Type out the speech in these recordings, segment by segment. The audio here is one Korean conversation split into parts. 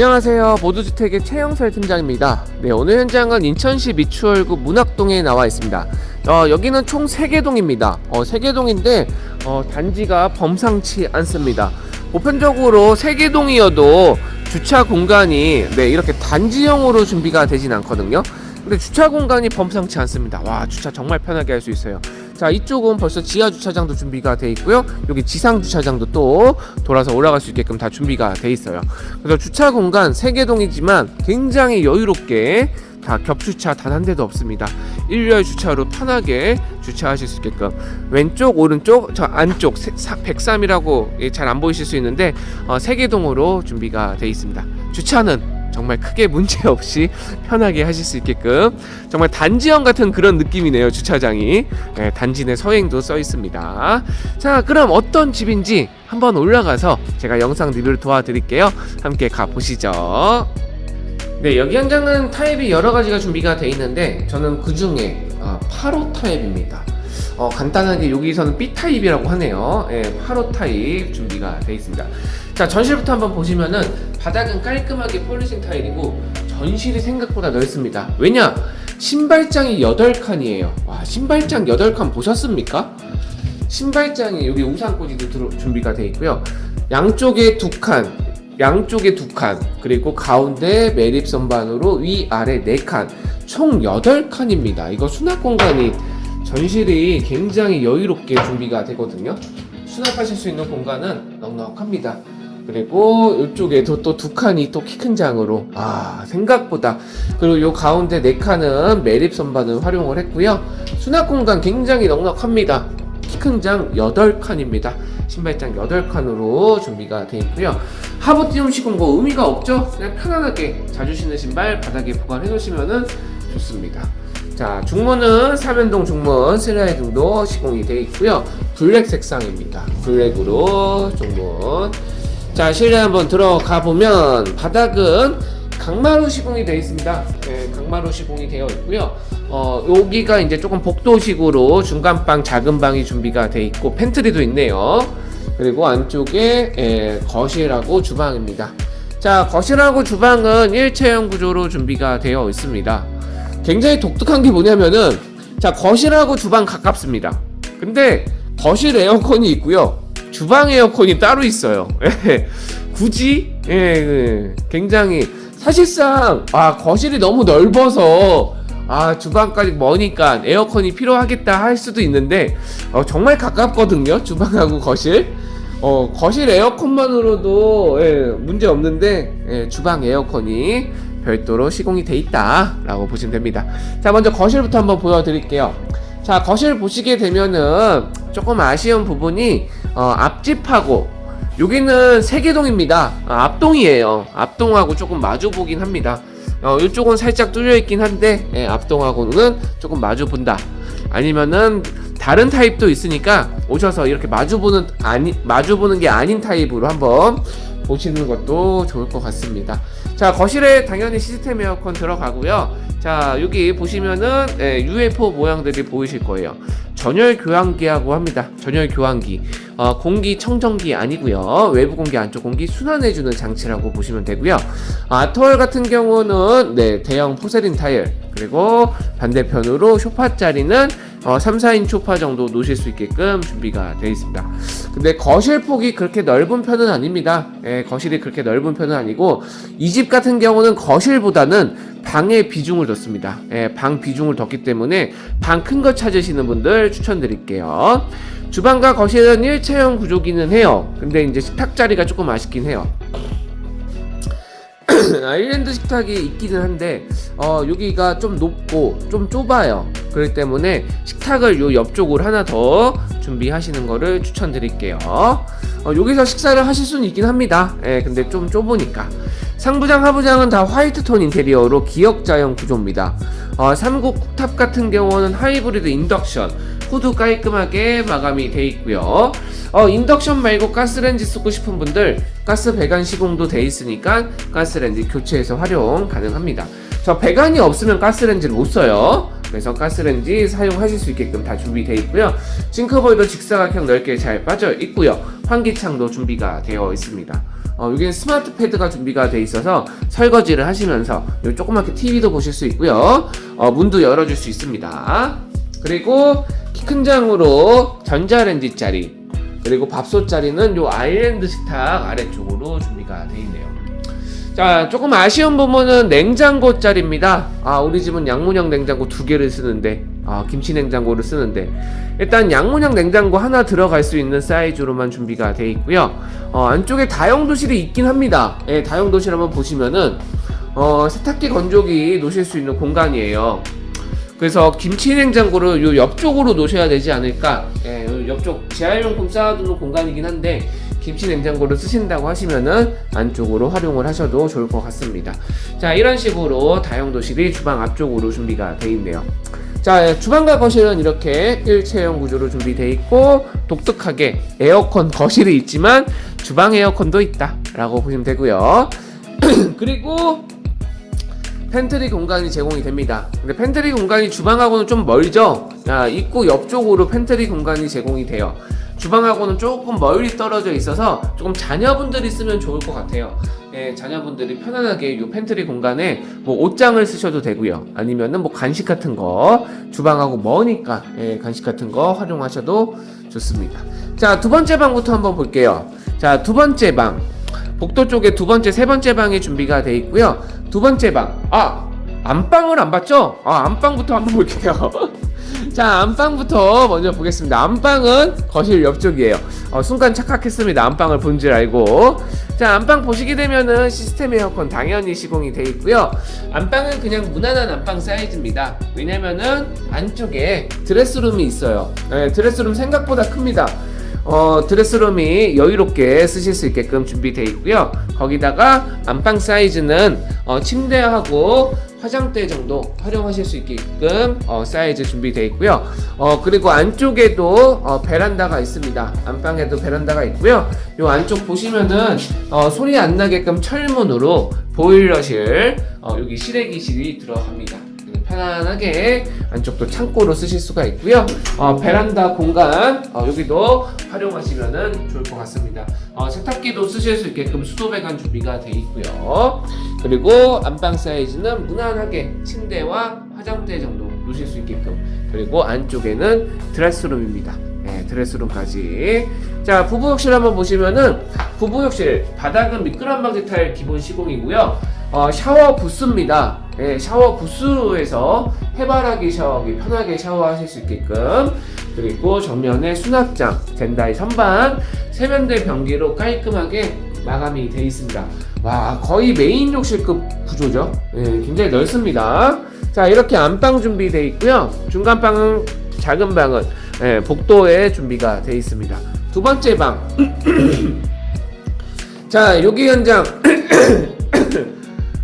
안녕하세요. 모두주택의 최영설 팀장입니다. 네, 오늘 현장은 인천시 미추홀구 문학동에 나와 있습니다. 어, 여기는 총 3개 동입니다. 어, 3개 동인데 어, 단지가 범상치 않습니다. 보편적으로 3개 동이어도 주차 공간이 네, 이렇게 단지형으로 준비가 되진 않거든요. 근데 주차 공간이 범상치 않습니다. 와, 주차 정말 편하게 할 수 있어요. 자, 이쪽은 벌써 지하 주차장도 준비가 돼 있고요. 여기 지상 주차장도 또 돌아서 올라갈 수 있게끔 다 준비가 돼 있어요. 그래서 주차 공간 3개 동이지만 굉장히 여유롭게 다 겹주차 단 한 대도 없습니다. 일렬 주차로 편하게 주차하실 수 있게끔 왼쪽 오른쪽 저 안쪽 103이라고 잘 안 보이실 수 있는데 어, 3개 동으로 준비가 돼 있습니다. 주차는 정말 크게 문제 없이 편하게 하실 수 있게끔 정말 단지형 같은 그런 느낌이네요 주차장이. 네, 단지 내 서행도 써 있습니다. 자 그럼 어떤 집인지 한번 올라가서 제가 영상 리뷰를 도와드릴게요. 함께 가보시죠. 네 여기 현장은 타입이 여러 가지가 준비가 돼 있는데 저는 그 중에 아, 8호 타입입니다 어, 간단하게 여기서는 B 타입이라고 하네요. 예, 8호 타입 준비가 되어 있습니다. 자, 전실부터 한번 보시면은 바닥은 깔끔하게 폴리싱 타일이고 전실이 생각보다 넓습니다. 왜냐? 신발장이 8칸이에요. 와, 신발장 8칸 보셨습니까? 신발장이 여기 우산꽂이도 들어, 준비가 되어 있고요. 양쪽에 두 칸, 양쪽에 두 칸, 그리고 가운데 매립 선반으로 위, 아래 네 칸, 총 8칸입니다. 이거 수납 공간이 전실이 굉장히 여유롭게 준비가 되거든요. 수납하실 수 있는 공간은 넉넉합니다. 그리고 이쪽에도 또 두 칸이 또 키 큰 장으로 아 생각보다 그리고 요 가운데 네 칸은 매립 선반을 활용을 했고요. 수납 공간 굉장히 넉넉합니다. 키 큰 장 8칸입니다. 신발장 8칸으로 준비가 되어 있고요. 하부 띄움 시공 뭐 의미가 없죠? 그냥 편안하게 자주 신는 신발 바닥에 보관해 놓으시면 좋습니다. 자, 중문은 삼연동 중문 슬라이딩도 시공이 되어 있고요. 블랙 색상입니다. 블랙으로 중문. 자, 실내 한번 들어가 보면 바닥은 강마루 시공이 되어 있습니다. 네, 강마루 시공이 되어 있고요. 어, 여기가 이제 조금 복도식으로 중간 방, 작은 방이 준비가 되어 있고 팬트리도 있네요. 그리고 안쪽에 예, 거실하고 주방입니다. 자, 거실하고 주방은 일체형 구조로 준비가 되어 있습니다. 굉장히 독특한 게 뭐냐면은 자 거실하고 주방 가깝습니다. 근데 거실 에어컨이 있고요. 주방 에어컨이 따로 있어요. 예, 굳이 예, 예, 굉장히 사실상 아 거실이 너무 넓어서 아 주방까지 머니까 에어컨이 필요하겠다 할 수도 있는데 어, 정말 가깝거든요 주방하고 거실 어, 거실 에어컨만으로도 예, 문제 없는데 예, 주방 에어컨이 별도로 시공이 돼 있다라고 보시면 됩니다. 자, 먼저 거실부터 한번 보여드릴게요. 자, 거실 보시게 되면은 조금 아쉬운 부분이 어, 앞집하고 여기는 세계동입니다. 아, 앞동이에요. 앞동하고 조금 마주 보긴 합니다. 어, 이쪽은 살짝 뚫려 있긴 한데 예, 앞동하고는 조금 마주 본다. 아니면은 다른 타입도 있으니까 오셔서 이렇게 마주 보는 아니 마주 보는 게 아닌 타입으로 한번 보시는 것도 좋을 것 같습니다. 자 거실에 당연히 시스템 에어컨 들어가고요. 자 여기 보시면은 예, UFO 모양들이 보이실 거예요. 전열 교환기하고 합니다. 전열 교환기. 어, 공기 청정기 아니고요. 외부 공기, 안쪽 공기 순환해주는 장치라고 보시면 되고요. 아, 토얼 같은 경우는 네 대형 포세린 타일 그리고 반대편으로 쇼파 자리는 어, 3, 4인 쇼파 정도 놓으실 수 있게끔 준비가 되어 있습니다. 근데 거실 폭이 그렇게 넓은 편은 아닙니다. 예, 거실이 그렇게 넓은 편은 아니고 이 집 같은 경우는 거실보다는 방의 비중을 뒀습니다. 예, 방 비중을 뒀기 때문에 방 큰 거 찾으시는 분들 추천드릴게요. 주방과 거실은 일체형 구조기는 해요. 근데 이제 식탁 자리가 조금 아쉽긴 해요. 아일랜드 식탁이 있기는 한데 어, 여기가 좀 높고 좀 좁아요. 그렇기 때문에 식탁을 요 옆쪽으로 하나 더 준비하시는 거를 추천드릴게요. 어, 여기서 식사를 하실 수는 있긴 합니다. 예, 근데 좀 좁으니까. 상부장, 하부장은 다 화이트 톤 인테리어로 기역자형 구조입니다. 어, 삼국 쿡탑 같은 경우는 하이브리드 인덕션, 후드 깔끔하게 마감이 돼 있고요. 어, 인덕션 말고 가스렌지 쓰고 싶은 분들 가스 배관 시공도 돼 있으니까 가스렌지 교체해서 활용 가능합니다. 저 배관이 없으면 가스렌지를 못 써요. 그래서 가스레인지 사용하실 수 있게끔 다 준비되어 있고요. 싱크볼도 직사각형 넓게 잘 빠져 있고요. 환기창도 준비가 되어 있습니다. 어, 여기는 스마트 패드가 준비가 돼 있어서 설거지를 하시면서 요 조그맣게 TV도 보실 수 있고요. 어, 문도 열어줄 수 있습니다. 그리고 키 큰 장으로 전자레인지 짜리 그리고 밥솥 자리는 요 아일랜드 식탁 아래쪽으로 준비가 돼 있네요. 자, 조금 아쉬운 부분은 냉장고 자리입니다. 아, 우리 집은 양문형 냉장고 두 개를 쓰는데, 아, 김치 냉장고를 쓰는데, 일단 양문형 냉장고 하나 들어갈 수 있는 사이즈로만 준비가 돼 있고요. 어, 안쪽에 다용도실이 있긴 합니다. 예, 다용도실 한번 보시면은, 어, 세탁기 건조기 놓으실 수 있는 공간이에요. 그래서 김치 냉장고를 요 옆쪽으로 놓으셔야 되지 않을까. 예, 요 옆쪽 재활용품 쌓아두는 공간이긴 한데 김치 냉장고를 쓰신다고 하시면은 안쪽으로 활용을 하셔도 좋을 것 같습니다. 자, 이런 식으로 다용도실이 주방 앞쪽으로 준비가 돼 있네요. 자, 예, 주방과 거실은 이렇게 일체형 구조로 준비되어 있고 독특하게 에어컨 거실이 있지만 주방 에어컨도 있다 라고 보시면 되고요. 그리고 팬트리 공간이 제공이 됩니다. 근데 팬트리 공간이 주방하고는 좀 멀죠? 아, 입구 옆쪽으로 팬트리 공간이 제공이 돼요. 주방하고는 조금 멀리 떨어져 있어서 조금 자녀분들이 쓰면 좋을 것 같아요. 예, 자녀분들이 편안하게 이 팬트리 공간에 뭐 옷장을 쓰셔도 되고요. 아니면은 뭐 간식 같은 거 주방하고 머니까 예, 간식 같은 거 활용하셔도 좋습니다. 자, 두 번째 방부터 한번 볼게요. 자, 두 번째 방. 복도 쪽에 두 번째, 세 번째 방이 준비가 돼 있고요. 두 번째 방. 아, 안방을 안 봤죠? 아, 안방부터 한번 볼게요. 자, 안방부터 먼저 보겠습니다. 안방은 거실 옆쪽이에요. 어, 순간 착각했습니다. 안방을 본 줄 알고. 자, 안방 보시게 되면은 시스템 에어컨 당연히 시공이 돼 있고요. 안방은 그냥 무난한 안방 사이즈입니다. 왜냐면은 안쪽에 드레스룸이 있어요. 네, 드레스룸 생각보다 큽니다. 어, 드레스룸이 여유롭게 쓰실 수 있게끔 준비되어 있고요. 거기다가 안방 사이즈는 어, 침대하고 화장대 정도 활용하실 수 있게끔 어, 사이즈 준비되어 있고요. 어, 그리고 안쪽에도 어, 베란다가 있습니다. 안방에도 베란다가 있고요. 이 안쪽 보시면은 어, 소리 안 나게끔 철문으로 보일러실 어, 여기 실외기실이 들어갑니다. 편안하게 안쪽도 창고로 쓰실 수가 있고요. 어, 베란다 공간 어, 여기도 활용하시면 좋을 것 같습니다. 어, 세탁기도 쓰실 수 있게끔 수도 배관 준비가 되어 있고요. 그리고 안방 사이즈는 무난하게 침대와 화장대 정도 놓으실 수 있게끔 그리고 안쪽에는 드레스룸입니다. 네, 드레스룸까지. 자, 부부욕실 한번 보시면은 부부욕실 바닥은 미끄럼 방지 타일 기본 시공이고요. 어, 샤워 부스입니다. 예, 샤워 부스에서 해바라기 샤워기 편하게 샤워하실 수 있게끔 그리고 정면에 수납장, 젠다이 선반, 세면대 변기로 깔끔하게 마감이 되어 있습니다. 와, 거의 메인 욕실급 구조죠. 예, 굉장히 넓습니다. 자, 이렇게 안방 준비되어 있고요. 중간 방은 작은 방은 예, 복도에 준비가 되어 있습니다. 두 번째 방. 자, 여기 현장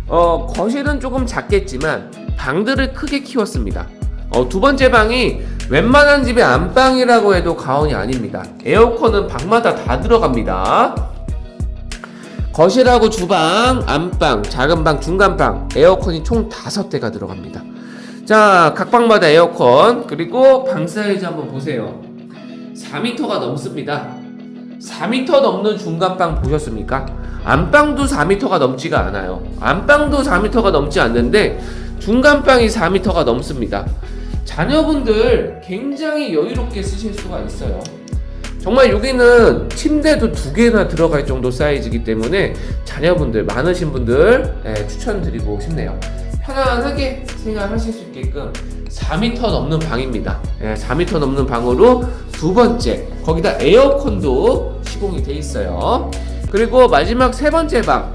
어, 거실은 조금 작겠지만 방들을 크게 키웠습니다. 어, 두 번째 방이 웬만한 집의 안방이라고 해도 과언이 아닙니다. 에어컨은 방마다 다 들어갑니다. 거실하고 주방, 안방, 작은 방, 중간 방, 에어컨이 총 다섯 대가 들어갑니다. 자, 각 방마다 에어컨, 그리고 방 사이즈 한번 보세요. 4m가 넘습니다. 4m 넘는 중간방 보셨습니까? 안방도 4m가 넘지가 않아요. 안방도 4m가 넘지 않는데 중간방이 4m가 넘습니다. 자녀분들 굉장히 여유롭게 쓰실 수가 있어요. 정말 여기는 침대도 두 개나 들어갈 정도 사이즈이기 때문에 자녀분들 많으신 분들 예, 추천드리고 싶네요. 편안하게 생활하실 수 있게끔 4m 넘는 방입니다. 예, 4m 넘는 방으로 두 번째 거기다 에어컨도 시공이 돼 있어요. 그리고 마지막 세 번째 방.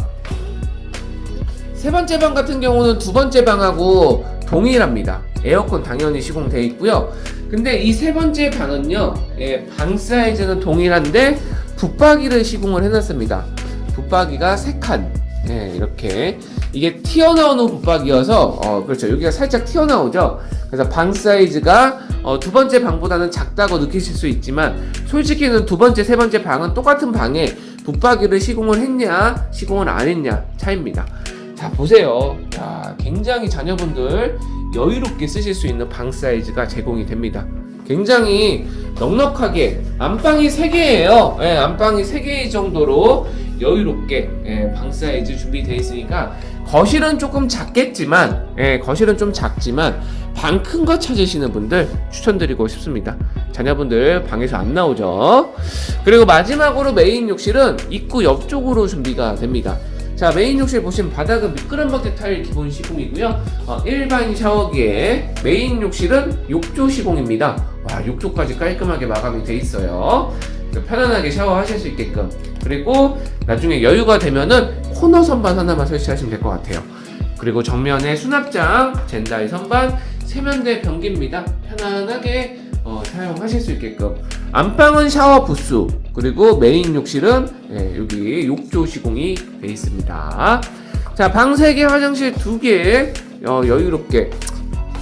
세 번째 방 같은 경우는 두 번째 방하고 동일합니다. 에어컨 당연히 시공되어 있고요. 근데 이 세 번째 방은요, 예, 방 사이즈는 동일한데 붙박이를 시공을 해놨습니다. 붙박이가 세 칸. 예, 이렇게 이게 튀어나오는 붙박이어서 어, 그렇죠. 여기가 살짝 튀어나오죠. 그래서 방 사이즈가 어, 두 번째 방보다는 작다고 느끼실 수 있지만 솔직히는 두 번째, 세 번째 방은 똑같은 방에 붙박이를 시공을 했냐, 시공을 안 했냐 차이입니다. 자 보세요. 자 굉장히 자녀분들 여유롭게 쓰실 수 있는 방 사이즈가 제공이 됩니다. 굉장히 넉넉하게 안방이 3개예요. 예, 안방이 3개 정도로 여유롭게 예, 방 사이즈 준비되어 있으니까 거실은 조금 작겠지만 예, 거실은 좀 작지만 방 큰 거 찾으시는 분들 추천드리고 싶습니다. 자녀분들 방에서 안 나오죠. 그리고 마지막으로 메인 욕실은 입구 옆쪽으로 준비가 됩니다. 자 메인 욕실 보시면 바닥은 미끄럼버드 타일 기본 시공이고요 어, 일반 샤워기에 메인 욕실은 욕조 시공입니다 와 욕조까지 깔끔하게 마감이 돼 있어요 편안하게 샤워하실 수 있게끔. 그리고 나중에 여유가 되면은 코너 선반 하나만 설치하시면 될 것 같아요. 그리고 정면에 수납장 젠다이 선반 세면대 변기입니다. 편안하게 어, 사용하실 수 있게끔. 안방은 샤워 부스. 그리고 메인 욕실은 예, 여기 욕조 시공이 돼 있습니다. 자, 방 3개, 화장실 2개 어, 여유롭게.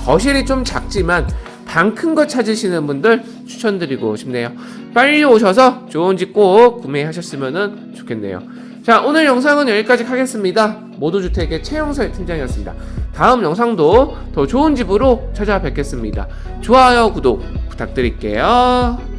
거실이 좀 작지만 방 큰 거 찾으시는 분들 추천드리고 싶네요. 빨리 오셔서 좋은 집 꼭 구매하셨으면 좋겠네요. 자, 오늘 영상은 여기까지 하겠습니다. 모두주택의 최영설 팀장이었습니다. 다음 영상도 더 좋은 집으로 찾아뵙겠습니다. 좋아요, 구독 부탁드릴게요.